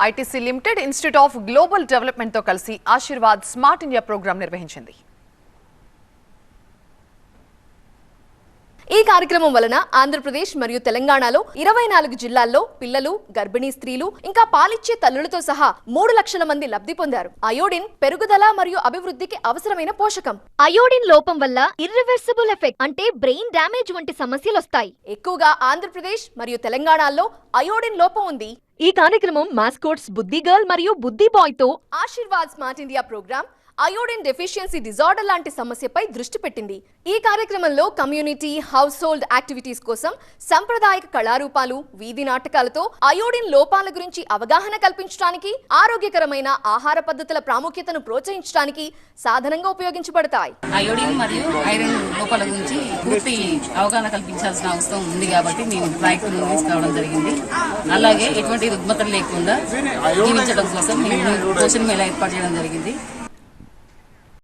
ITC limited institute of global డెవలప్మెంట్తో కలిసి Aashirvaad smart India programme నిర్వహించింది ఈ కార్యక్రమం వలన ఆంధ్రప్రదేశ్ మరియు తెలంగాణలో ఇరవై నాలుగు జిల్లాల్లో పిల్లలు గర్భిణీ స్త్రీలు ఇంకా పాలిచ్చే తల్లులతో సహా మూడు లక్షల మంది లబ్ధి పొందారు. అయోడిన్ పెరుగుదల మరియు అభివృద్ధికి అవసరమైన పోషకం. అయోడిన్ లోపం వల్ల ఇర్రివర్సిబుల్ ఎఫెక్ట్ అంటే బ్రెయిన్ డ్యామేజ్ వంటి సమస్యలు వస్తాయి. ఎక్కువగా ఆంధ్రప్రదేశ్ మరియు తెలంగాణలో అయోడిన్ లోపం ఉంది. ఈ కార్యక్రమం మాస్కోట్స్ బుద్ధి గర్ల్ మరియు Buddhi బాయ్తో Aashirvaad smart India program iodine deficiency disorder లాంటి సమస్యపై దృష్టి పెట్టింది. ఈ కార్యక్రమంలో కమ్యూనిటీ హౌస్ హోల్డ్ యాక్టివిటీస్ కోసం సంప్రదాయక కళారూపాలు వీధి నాటకాలతో అయోడిన్ లోపాల గురించి అవగాహన కల్పించడానికి ఆరోగ్యకరమైన ఆహార పద్ధతుల ప్రాముఖ్యతను ప్రోత్సహించడానికి సాధనంగా ఉపయోగించబడతాయి. అయోడిన్ మరియు ఐరన్ లోపాల గురించి పూర్తి అవగాహన కల్పించాల్సిన అవసరం ఉంది కాబట్టి మేము ప్రయత్నం తీసుకురావడం జరిగింది. అలాగే ఎటువంటి రుగ్మతలు లేకుండా జీవించడం కోసం మేము పోషణ మేళ ఏర్పాటు చేయడం జరిగింది.